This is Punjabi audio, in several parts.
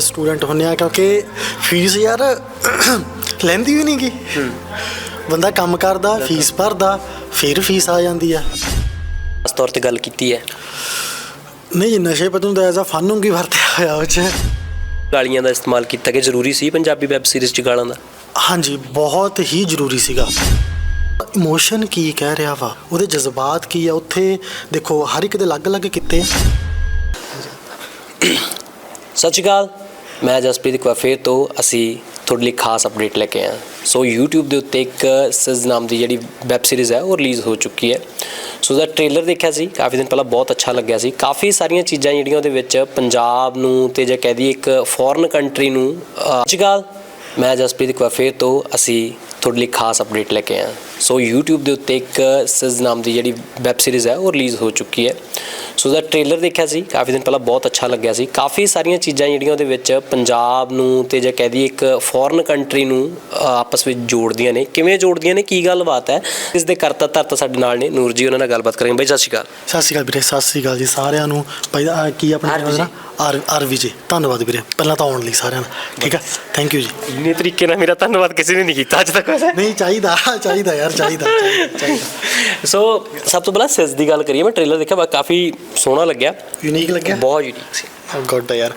ਸਟੂਡੈਂਟ ਹੁੰਨੇ ਆ ਕਿਉਂਕਿ ਫੀਸ ਯਾਰ ਲੈਂਦੀ ਵੀ ਨਹੀਂਗੀ ਬੰਦਾ ਕੰਮ ਕਰਦਾ ਫੀਸ ਭਰਦਾ ਫਿਰ ਫੀਸ ਆ ਜਾਂਦੀ ਆ। ਖਾਸ ਤੌਰ ਤੇ ਗੱਲ ਕੀਤੀ ਹੈ। ਨਹੀਂ ਨਸ਼ੇ ਪਤਨ ਦਾ ਐਜ਼ ਆ ਫਨ ਨੂੰ ਕੀ ਵਰਤਿਆ ਹੋਇਆ ਉਹ 'ਚ। ਗਾਲੀਆਂ ਦਾ ਇਸਤੇਮਾਲ ਕੀਤਾ ਕਿ ਜ਼ਰੂਰੀ ਸੀ ਪੰਜਾਬੀ ਵੈਬ ਸੀਰੀਜ਼ 'ਚ ਗਾਲਾਂ ਦਾ? ਹਾਂਜੀ ਬਹੁਤ ਹੀ ਜ਼ਰੂਰੀ ਸੀਗਾ। ਇਮੋਸ਼ਨ ਕੀ ਕਹਿ ਰਿਹਾ ਵਾ? ਉਹਦੇ ਜਜ਼ਬਾਤ ਕੀ ਆ? ਉੱਥੇ ਦੇਖੋ ਹਰ ਇੱਕ ਦੇ ਅਲੱਗ-ਅਲੱਗ ਕਿਤੇ। ਸ਼੍ਰੀ ਅਕਾਲ। ਮੈਂ ਜਸਪ੍ਰੀਤ ਇੱਕ ਵਾਰ ਫੇਰ ਤੋਂ ਅਸੀਂ ਤੁਹਾਡੇ ਲਈ ਖਾਸ ਅਪਡੇਟ ਲੈ ਕੇ ਆਏ ਹਾਂ। ਸੋ YouTube ਦੇ ਉੱਤੇ ਇੱਕ ਸਿਜ਼ ਨਾਮ ਦੀ ਜਿਹੜੀ ਵੈਬ ਸੀਰੀਜ਼ ਹੈ ਉਹ ਰਿਲੀਜ਼ ਹੋ ਚੁੱਕੀ ਹੈ। ਸੋ ਦਾ ਟ੍ਰੇਲਰ ਦੇਖਿਆ ਸੀ ਕਾਫੀ ਦਿਨ ਪਹਿਲਾਂ ਬਹੁਤ ਅੱਛਾ ਲੱਗਿਆ ਸੀ। ਕਾਫੀ ਸਾਰੀਆਂ ਚੀਜ਼ਾਂ ਜਿਹੜੀਆਂ ਉਹਦੇ ਵਿੱਚ ਪੰਜਾਬ ਨੂੰ ਤੇ ਜੇ ਕਹਿ ਦਈਏ ਇੱਕ ਫੋਰਨ ਕੰਟਰੀ ਨੂੰ ਅਹ, ਸਤਿ ਸ਼੍ਰੀ ਅਕਾਲ ਮੈਂ ਜਸਪ੍ਰੀਤ ਇੱਕ ਵਾਰ ਫੇਰ ਤੋਂ ਅਸੀਂ ਤੁਹਾਡੇ ਲਈ ਖਾਸ ਅਪਡੇਟ ਲੈ ਕੇ ਹਾਂ ਸੋ YouTube ਦੇ ਉੱਤੇ ਇੱਕ ਸਿਜ਼ ਨਾਮ ਦੀ ਜਿਹੜੀ ਵੈਬ ਸੀਰੀਜ਼ ਹੈ ਉਹ ਰਿਲੀਜ਼ ਹੋ ਚੁੱਕੀ ਹੈ। ਸੋ ਦਾ ਟ੍ਰੇਲਰ ਦੇਖਿਆ ਸੀ ਕਾਫੀ ਦਿਨ ਪਹਿਲਾਂ ਬਹੁਤ ਅੱਛਾ ਲੱਗਿਆ ਸੀ। ਕਾਫੀ ਸਾਰੀਆਂ ਚੀਜ਼ਾਂ ਜਿਹੜੀਆਂ ਉਹਦੇ ਵਿੱਚ ਪੰਜਾਬ ਨੂੰ ਤੇ ਜੇ ਕਹਿ ਦਈਏ ਇੱਕ ਫੋਰਨ ਕੰਟਰੀ ਨੂੰ ਆਪਸ ਵਿੱਚ ਜੋੜਦੀਆਂ ਨੇ। ਕਿਵੇਂ ਜੋੜਦੀਆਂ ਨੇ ਕੀ ਗੱਲਬਾਤ ਹੈ? ਇਸ ਦੇ ਕਰਤਾ ਧਰਤਾ ਸਾਡੇ ਨਾਲ ਨੇ ਨੂਰ ਜੀ ਉਹਨਾਂ ਨਾਲ ਗੱਲਬਾਤ ਕਰਾਂਗੇ। ਬਾਈ ਸਤਿ ਸ਼੍ਰੀ ਅਕਾਲ। ਸਤਿ ਸ਼੍ਰੀ ਅਕਾਲ ਵੀਰੇ ਸਤਿ ਸ਼੍ਰੀ ਅਕਾਲ ਜੀ ਸਾਰਿਆਂ ਨੂੰ। ਭਾਈ ਕੀ ਆਪਣਾ ਨਾਮ ਨਾ ਆਰ ਆਰ ਵੀ ਜੀ। ਧੰਨਵਾਦ ਵੀਰੇ। ਪਹਿਲਾਂ ਤਾਂ ਆਉਣ ਲਈ ਸਾਰਿਆਂ ਦਾ। ਠੀਕ ਹੈ? ਥੈਂਕ ਯੂ ਜੀ। ਇੰਨੇ ਤਰੀਕੇ ਨਾਲ ਮੇਰਾ ਧੰਨਵਾਦ ਕਿਸੇ ਨੇ ਨਹੀਂ ਕੀਤਾ ਅੱਜ ਤੱਕ ਵੈਸੇ ਨਹੀਂ ਚਾਹੀਦਾ ਚਾਹੀਦਾ ਯਾਰ ਚਾਹੀਦਾ ਚਾਹੀਦਾ, ਚਾਹੀਦਾ। ਸੋ ਸਭ ਤੋਂ ਪਹਿਲਾਂ ਸਿਸ ਦੀ ਗੱਲ ਕਰੀਏ ਮੈਂ ਟ੍ਰੇਲਰ ਦੇਖਿਆ ਬਾ ਕਾਫੀ ਸੋਹਣਾ ਲੱਗਿਆ। ਯੂਨੀਕ ਲੱਗਿਆ? ਬਹੁਤ ਯੂਨੀਕ ਸੀ। ਗੁੱਡ ਯਾਰ।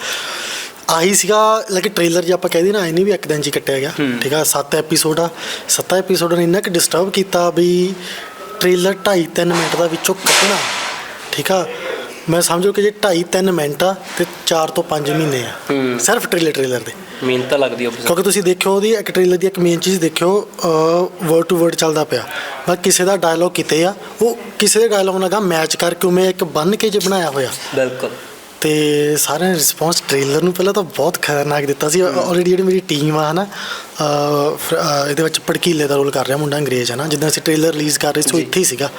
ਆਹੀ ਸੀਗਾ ਲੱਗੇ ਟ੍ਰੇਲਰ ਜੇ ਆਪਾਂ ਕਹਦੇ ਨਾ ਇਹਨੇ ਵੀ ਇੱਕ ਦਿਨ ਚ ਹੀ ਕੱਟਿਆ ਗਿਆ। ਠੀਕ ਆ 7 ਐਪੀਸੋਡ ਆ। 7 ਐਪੀਸੋਡ ਨੇ ਇੰਨਾ ਕਿ ਡਿਸਟਰਬ ਕੀਤਾ ਵੀ ਟ੍ਰੇਲਰ 2.5 3 ਮਿੰਟ ਦਾ ਵਿੱਚੋਂ ਕੱਢਣਾ। ਠੀਕ ਆ ਮੈਂ ਸਮਝੋ ਕਿ ਜੇ 2.5 3 ਮਿੰਟ ਆ ਤੇ 4 ਤੋਂ 5 ਮਹੀਨੇ ਆ। ਸਿਰਫ ਟ੍ਰੇਲਰ ਟ੍ਰੇਲਰ ਦੇ। ਮਿਹਨਤ ਤਾਂ ਲੱਗਦੀ ਉਹ ਕਿਉਂਕਿ ਤੁਸੀਂ ਦੇਖਿਓ ਉਹਦੀ ਇੱਕ ਟ੍ਰੇਲਰ ਦੀ ਇੱਕ ਮੇਨ ਚੀਜ਼ ਦੇਖਿਓ ਵਰਡ ਟੂ ਵਰਡ ਚੱਲਦਾ ਪਿਆ। ਬਸ ਕਿਸੇ ਦਾ ਡਾਇਲੋਗ ਕਿਤੇ ਆ ਉਹ ਕਿਸੇ ਦੇ ਡਾਇਲੋਗ ਨਾਲ ਗਾ ਮੈਚ ਕਰਕੇ ਉਵੇਂ ਇੱਕ ਬੰਨ ਕੇ ਜੇ ਬਣਾਇਆ ਹੋਇਆ। ਬਿਲਕੁਲ। ਤੇ ਸਾਰਿਆਂ ਨੇ ਰਿਸਪੌਂਸ ਟ੍ਰੇਲਰ ਨੂੰ ਪਹਿਲਾਂ ਤਾਂ ਬਹੁਤ ਖਤਰਨਾਕ ਦਿੱਤਾ ਸੀ। ਆਲਰੇਡੀ ਜਿਹੜੀ ਮੇਰੀ ਟੀਮ ਆ ਹਨਾ ਇਹਦੇ ਵਿੱਚ ਪੜਕੀਲੇ ਦਾ ਰੋਲ ਕਰ ਰਿਹਾ ਮੁੰਡਾ ਅੰਗਰੇਜ਼ ਹੈ ਨਾ ਜਿੱਦਾਂ ਅਸੀਂ ਟ੍ਰੇਲਰ ਰਿਲੀਜ਼ ਕਰ ਰਹੇ ਸੀ ਉਹ। ਇੱਥੇ ਹੀ ਸੀਗਾ।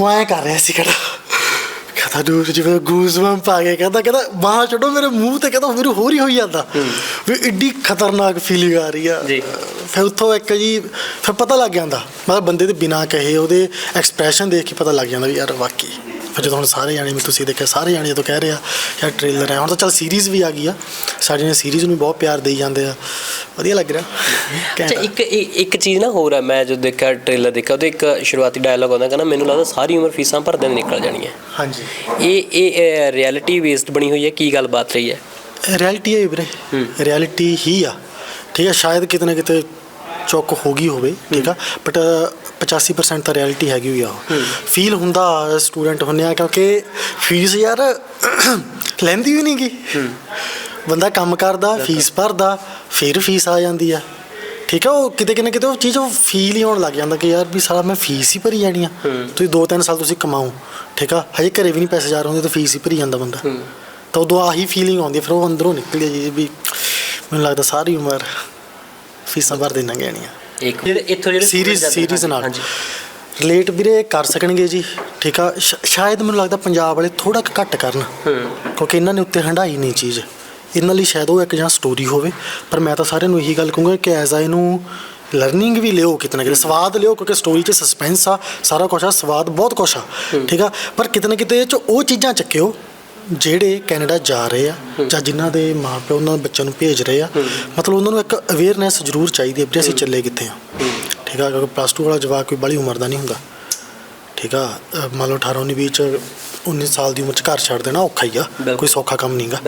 ਉਹ ਐਂ ਕਰ ਰਿਹਾ ਸੀ ਕਹਿੰਦਾ ਕਹਿੰਦਾ ਦੂਰ ਜਿਵੇਂ ਗੂਜ਼ਬੰਪ ਆ ਗਏ ਕਹਿੰਦਾ ਕਹਿੰਦਾ ਬਾਹਾਂ ਛੱਡੋ ਮੇਰੇ ਮੂੰਹ ਤੇ ਕਹਿੰਦਾ ਮੇਰੇ ਹੋਰ ਹੀ ਹੋਈ ਜਾਂਦਾ। ਵੀ ਇੱਡੀ ਖਤਰਨਾਕ ਫੀਲਿੰਗ ਆ ਰਹੀ ਆ। ਜੀ। ਫਿਰ ਉੱਥੋਂ ਇੱਕ ਜੀ ਫਿਰ ਪਤਾ ਲੱਗ ਜਾਂਦਾ। ਮਤਲਬ ਬੰਦੇ ਦੇ ਬਿਨਾਂ ਕਹੇ ਉਹਦੇ ਐਕਸਪ੍ਰੈਸ਼ਨ ਦੇਖ ਕੇ ਪਤਾ ਲੱਗ ਜਾਂਦਾ ਵੀ ਯਾਰ ਵਾਕਈ ਫਿਰ ਜਦੋਂ ਹੁਣ ਸਾਰੇ ਜਾਣੇ ਵੀ ਤੁਸੀਂ ਦੇਖਿਆ ਸਾਰੇ ਜਾਣੇ ਜਦੋਂ ਕਹਿ ਰਹੇ ਆ ਯਾਰ ਟ੍ਰੇਲਰ ਹੈ। ਹੁਣ ਤਾਂ ਚੱਲ ਸੀਰੀਜ਼ ਵੀ ਆ ਗਈ ਆ। ਸਾਡੇ ਨੇ ਸੀਰੀਜ਼ ਨੂੰ ਵੀ ਬਹੁਤ ਪਿਆਰ ਦੇਈ ਜਾਂਦੇ ਆ। ਵਧੀਆ ਲੱਗ ਰਿਹਾ। ਅੱਛਾ ਆ। ਇੱਕ ਇੱਕ ਚੀਜ਼ ਨਾ ਹੋਰ ਹੈ ਮੈਂ ਜਦੋਂ ਦੇਖਿਆ ਟ੍ਰੇਲਰ ਦੇਖਿਆ ਉਹਦੇ ਇੱਕ ਸ਼ੁਰੂਆਤੀ ਡਾਇਲੌਗ ਆਉਂਦਾ ਕਹਿੰਦਾ ਮੈਨੂੰ ਲੱਗਦਾ ਸਾਰੀ ਉਮਰ ਫੀਸਾਂ ਭਰਦਿਆਂ ਦੀ ਨਿਕਲ ਜਾਣੀਆਂ। ਹਾਂਜੀ। ਇਹ ਇਹ ਰਿਐਲਿਟੀ ਬੇਸਡ ਬਣੀ ਹੋਈ ਹੈ ਕੀ ਗੱਲਬਾਤ ਰਹੀ ਹੈ? ਰਿਐਲਿਟੀ ਹੈ ਵੀਰੇ। ਰਿਐਲਿਟੀ ਹੀ ਆ। ਠੀਕ ਹੈ ਸ਼ਾਇਦ ਕਿਤੇ ਨਾ ਕਿਤੇ ਚੁੱਕ ਹੋ ਗਈ ਹੋਵੇ ਠੀਕ ਆ? ਬਟ 85% ਤਾਂ ਰਿਐਲਿਟੀ ਹੈਗੀ ਹੋਈ ਆ ਫੀਲ ਹੁੰਦਾ ਸਟੂਡੈਂਟ ਹੁੰਨੇ ਆ ਕਿਉਂਕਿ ਫੀਸ ਯਾਰ ਲੈਂਦੀ ਵੀ ਨਹੀਂਗੀ ਬੰਦਾ ਕੰਮ ਕਰਦਾ ਫੀਸ ਭਰਦਾ ਫਿਰ ਫੀਸ ਆ ਜਾਂਦੀ ਆ। ਠੀਕ ਆ ਉਹ ਕਿਤੇ ਕਿਤੇ ਕਿਤੇ ਉਹ ਚੀਜ਼ ਉਹ ਫੀਲ ਹੀ ਹੋਣ ਲੱਗ ਜਾਂਦਾ ਕਿ ਯਾਰ ਵੀ ਸਾਲਾ ਮੈਂ ਫੀਸ ਹੀ ਭਰੀ ਜਾਣੀ ਆ। ਤੁਸੀਂ 2-3 ਸਾਲ ਤੁਸੀਂ ਕਮਾਓ ਠੀਕ ਆ? ਹਜੇ ਘਰੇ ਵੀ ਨਹੀਂ ਪੈਸੇ ਜਾ ਰਹੇ ਹੁੰਦੇ ਤਾਂ ਫੀਸ ਹੀ ਭਰੀ ਜਾਂਦਾ ਬੰਦਾ। ਤਾਂ ਉਦੋਂ ਆਹੀ ਫੀਲਿੰਗ ਆਉਂਦੀ ਫਿਰ ਉਹ ਅੰਦਰੋਂ ਨਿਕਲਦੀ ਆ ਜੀ ਵੀ ਮੈਨੂੰ ਲੱਗਦਾ ਸਾਰੀ ਉਮਰ ਫੀਸਾਂ ਭਰ ਦੇਣਾ ਗਹਿਣੀਆਂ। ਇੱਕ ਜਿਹੜੇ ਇੱਥੋਂ ਜਿਹੜੇ ਸੀਰੀਜ਼ student ਜਾਂਦੇ- ਸੀਰੀਜ਼ ਨਾਲ। ਹਾਂਜੀ। ਰਿਲੇਟ ਵੀਰੇ ਕਰ ਸਕਣਗੇ ਜੀ ਠੀਕ ਆ? ਸ਼- ਸ਼ਾਇਦ ਮੈਨੂੰ ਲੱਗਦਾ ਪੰਜਾਬ ਵਾਲੇ ਥੋੜਾ ਕੁ ਘੱਟ ਕਰਨ ਹੂੰ। ਕਿਉਂਕਿ ਇਹਨਾਂ ਨੇ ਉੱਤੇ ਹੰਡਾਈ ਨਹੀਂ ਚੀਜ਼। ਇਹਨਾਂ ਲਈ ਸ਼ਾਇਦ ਉਹ ਇੱਕ ਜਾਂ ਸਟੋਰੀ ਹੋਵੇ ਪਰ ਮੈਂ ਤਾਂ ਸਾਰਿਆਂ ਨੂੰ ਇਹੀ ਗੱਲ ਕਹੂੰਗਾ ਕਿ ਐਜ਼ ਆ ਇਹਨੂੰ ਲਰਨਿੰਗ ਵੀ ਲਿਓ ਕਿਤੇ ਨਾ ਕਿਤੇ ਸਵਾਦ ਲਿਓ ਕਿਉਂਕਿ ਸਟੋਰੀ 'ਚ ਸਸਪੈਂਸ ਆ ਸਾਰਾ ਕੁਝ ਆ ਸਵਾਦ ਬਹੁਤ ਕੁਝ ਆ ਠੀਕ ਆ? ਪਰ ਕਿਤੇ ਨਾ ਕਿਤੇ ਇਹ 'ਚ ਉਹ ਚੀਜ਼ਾਂ ਚੱਕਿਓ ਜਿਹੜੇ ਕੈਨੇਡਾ ਜਾ ਰਹੇ ਆ ਜਾਂ ਜਿਨ੍ਹਾਂ ਦੇ ਮਾਪੇ ਉਹਨਾਂ ਦੇ ਬੱਚਿਆਂ ਨੂੰ ਭੇਜ ਰਹੇ ਆ ਮਤਲਬ ਉਹਨਾਂ ਨੂੰ ਇੱਕ ਅਵੇਅਰਨੈਸ ਜ਼ਰੂਰ ਚਾਹੀਦੀ ਹੈ ਵੀ ਅਸੀਂ ਚੱਲੇ ਕਿੱਥੇ ਆ। ਠੀਕ ਆ ਕਿਉਂਕਿ ਪਲੱਸ 2 ਵਾਲਾ ਜਵਾਕ ਕੋਈ ਬੜੀ ਉਮਰ ਦਾ ਨਹੀਂ ਹੁੰਦਾ। ਠੀਕ ਆ ਮੰਨ ਲਓ 18 19 20 ਚ 19 ਸਾਲ ਦੀ ਉਮਰ ਚ ਘਰ ਛੱਡ ਦੇਣਾ ਔਖਾ ਹੀ ਆ। ਕੋਈ ਸੌਖਾ ਕੰਮ ਨਹੀਂਗਾ।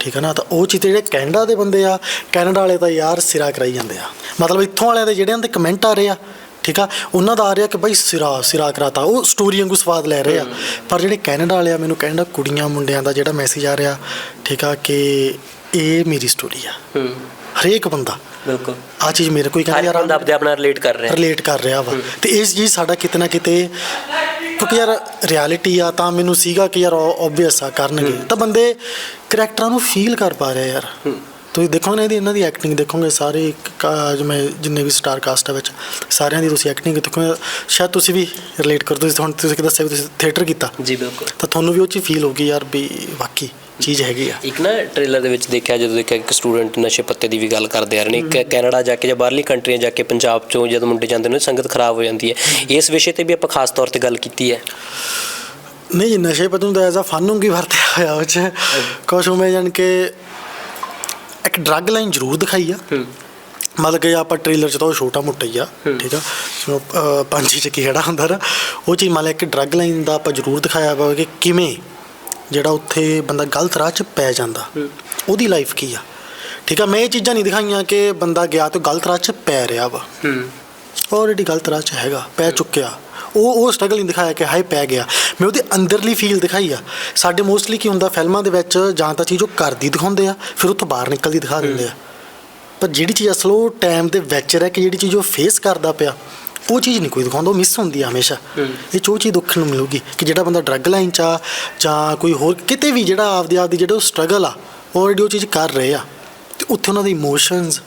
ਠੀਕ ਆ ਨਾ ਤਾਂ ਉਹ ਚੀਜ਼ ਤੇ ਜਿਹੜੇ ਕੈਨੇਡਾ ਦੇ ਬੰਦੇ ਆ ਕੈਨੇਡਾ ਵਾਲੇ ਤਾਂ ਯਾਰ ਸਿਰਾ ਕਰਾਈ ਜਾਂਦੇ ਆ। ਮਤਲਬ ਇੱਥੋਂ ਵਾਲਿਆਂ ਦੇ ਜਿਹੜਿਆਂ ਦੇ ਕਮੈਂਟ ਆ ਰਹੇ ਆ ਠੀਕ ਆ? ਉਹਨਾਂ ਦਾ ਆ ਰਿਹਾ ਕਿ ਭਾਈ ਸਿਰਾ ਸਿਰਾ ਕਰਾਤਾ। ਉਹ ਸਟੋਰੀ ਵਾਂਗੂ ਸਵਾਦ ਲੈ ਰਹੇ ਆ। ਪਰ ਜਿਹੜੇ ਕੈਨੇਡਾ ਵਾਲੇ ਆ ਮੈਨੂੰ ਕੈਨੇਡਾ ਕੁੜੀਆਂ ਮੁੰਡਿਆਂ ਦਾ ਜਿਹੜਾ ਮੈਸੇਜ ਆ ਰਿਹਾ ਠੀਕ ਆ ਕਿ ਇਹ ਮੇਰੀ ਸਟੋਰੀ ਆ। ਹਰੇਕ ਬੰਦਾ। ਬਿਲਕੁਲ। ਆ ਚੀਜ਼ ਮੇਰੇ ਕੋਈ ਕਹਿੰਦਾ ਯਾਰ ਬੰਦਾ ਆਪਣੇ ਆਪਣਾ ਰਿਲੇਟ ਕਰ ਰਿਹਾ। ਰਿਲੇਟ ਕਰ ਰਿਹਾ ਵਾ। ਤੇ ਇਸ ਚੀਜ਼ ਸਾਡਾ ਕਿਤੇ ਨਾ ਕਿਤੇ ਕਿਉਂਕਿ ਯਾਰ ਰਿਐਲਿਟੀ ਆ ਤਾਂ ਮੈਨੂੰ ਸੀਗਾ ਕਿ ਯਾਰ ਆਬਵੀਅਸ ਆ ਕਰਨਗੇ। ਤਾਂ ਬੰਦੇ ਕਰੈਕਟਰਾਂ ਨੂੰ ਫੀਲ ਕਰ ਪਾ ਰਹੇ ਯਾਰ। ਤੁਸੀਂ ਦੇਖੋਗੇ ਨਾ ਇਹਦੀ ਇਹਨਾਂ ਦੀ ਐਕਟਿੰਗ ਦੇਖੋਗੇ ਸਾਰੇ ਜਿਵੇਂ ਜਿੰਨੇ ਵੀ ਸਟਾਰ ਕਾਸਟ ਹੈ ਵਿੱਚ ਸਾਰਿਆਂ ਦੀ ਤੁਸੀਂ ਐਕਟਿੰਗ ਦੇਖੋਗੇ ਸ਼ਾਇਦ ਤੁਸੀਂ ਵੀ ਰਿਲੇਟ ਕਰ ਤੁਸੀਂ ਹੁਣ ਤੁਸੀਂ ਦੱਸਿਆ ਵੀ ਤੁਸੀਂ ਥੀਏਟਰ ਕੀਤਾ। ਜੀ ਬਿਲਕੁਲ। ਤਾਂ ਤੁਹਾਨੂੰ ਵੀ ਉਹ ਚੀਜ਼ ਫੀਲ ਹੋਗੀ ਯਾਰ ਵੀ ਵਾਕਈ ਚੀਜ਼ ਹੈਗੀ ਆ। ਇੱਕ ਨਾ ਟ੍ਰੇਲਰ ਦੇ ਵਿੱਚ ਦੇਖਿਆ ਜਦੋਂ ਦੇਖਿਆ ਇੱਕ ਸਟੂਡੈਂਟ ਨਸ਼ੇ ਪੱਤੇ ਦੀ ਵੀ ਗੱਲ ਕਰਦੇ ਆ ਰਹੇ ਨੇ ਇੱਕ ਕੈਨੇਡਾ ਜਾ ਕੇ ਜਾਂ ਬਾਹਰਲੀ ਕੰਟਰੀਆਂ ਜਾ ਕੇ ਪੰਜਾਬ ਚੋਂ ਜਦੋਂ ਮੁੰਡੇ ਜਾਂਦੇ ਨੇ ਸੰਗਤ ਖਰਾਬ ਹੋ ਜਾਂਦੀ ਹੈ। ਇਸ ਵਿਸ਼ੇ ਤੇ ਵੀ ਆਪਾਂ ਖਾਸ ਤੌਰ ਤੇ ਗੱਲ ਕੀਤੀ ਹੈ। ਨਹੀਂ ਨਸ਼ੇ ਪਤਨ ਦਾ ਐਜ਼ ਆ ਫਨ ਨੂੰ ਕੀ ਵਰਤਿਆ ਹੋਇਆ ਉਹ ਚ। ਕੁਛ ਉਵੇਂ ਜਾਣ ਕੇ ਇੱਕ ਡਰੱਗ ਲਾਈਨ ਜ਼ਰੂਰ ਦਿਖਾਈ ਆ। ਮਤਲਬ ਕਿ ਆਪਾਂ ਟ੍ਰੇਲਰ 'ਚ ਤਾਂ ਉਹ ਛੋਟਾ ਮੋਟਾ ਹੀ ਆ ਠੀਕ ਆ? ਅਹ, ਪੰਛੀ 'ਚ ਕੀ ਖੜਾ ਹੁੰਦਾ ਨਾ ਉਹ ਚੀਜ਼ ਮੰਨ ਲਿਆ ਇੱਕ ਡਰੱਗ ਲਾਈਨ ਦਾ ਆਪਾਂ ਜ਼ਰੂਰ ਦਿਖਾਇਆ ਵਾ ਕਿ ਕਿਵੇਂ ਜਿਹੜਾ ਉੱਥੇ ਬੰਦਾ ਗਲਤ ਰਾਹ 'ਚ ਪੈ ਜਾਂਦਾ। ਉਹਦੀ ਲਾਈਫ ਕੀ ਆ? ਠੀਕ ਆ? ਮੈਂ ਇਹ ਚੀਜ਼ਾਂ ਨਹੀਂ ਦਿਖਾਈਆਂ ਕਿ ਬੰਦਾ ਗਿਆ ਤੇ ਗਲਤ ਰਾਹ 'ਚ ਪੈ ਰਿਹਾ ਵਾ। ਆਲਰੇਡੀ ਗਲਤ ਰਾਹ 'ਚ ਹੈਗਾ ਪੈ ਚੁੱਕਿਆ। ਉਹ ਉਹ ਸਟਰਗਲ ਨਹੀਂ ਦਿਖਾਇਆ ਕਿ ਹਾਏ ਪੈ ਗਿਆ। ਮੈਂ ਉਹਦੇ ਅੰਦਰਲੀ ਫੀਲ ਦਿਖਾਈ ਆ। ਸਾਡੇ ਮੋਸਟਲੀ ਕੀ ਹੁੰਦਾ ਫਿਲਮਾਂ ਦੇ ਵਿੱਚ ਜਾਂ ਤਾਂ ਚੀਜ਼ ਉਹ ਕਰਦੀ ਦਿਖਾਉਂਦੇ ਆ ਫਿਰ ਉੱਥੋਂ ਬਾਹਰ ਨਿਕਲਦੀ ਦਿਖਾ ਦਿੰਦੇ ਆ। ਪਰ ਜਿਹੜੀ ਚੀਜ਼ ਅਸਲ ਉਹ ਟਾਈਮ ਦੇ ਵਿੱਚ ਰਹਿ ਕੇ ਜਿਹੜੀ ਚੀਜ਼ ਉਹ ਫੇਸ ਕਰਦਾ ਪਿਆ ਉਹ ਚੀਜ਼ ਨਹੀਂ ਕੋਈ ਦਿਖਾਉਂਦਾ ਉਹ ਮਿਸ ਹੁੰਦੀ ਆ ਹਮੇਸ਼ਾ। ਇਹ 'ਚ ਉਹ ਚੀਜ਼ ਦੇਖਣ ਨੂੰ ਮਿਲੂਗੀ ਕਿ ਜਿਹੜਾ ਬੰਦਾ ਡਰੱਗ ਲਾਈਨ 'ਚ ਆ ਜਾਂ ਕੋਈ ਹੋਰ ਕਿਤੇ ਵੀ ਜਿਹੜਾ ਆਪਦੀ ਆਪਦੀ ਜਿਹੜਾ ਉਹ ਸਟਰਗਲ ਆ ਆਲਰੇਡੀ ਉਹ ਚੀਜ਼ ਕਰ ਰਹੇ ਆ। ਤੇ ਉੱਥੇ ਉਹਨਾਂ ਦੇ ਇਮੋਸ਼ਨਸ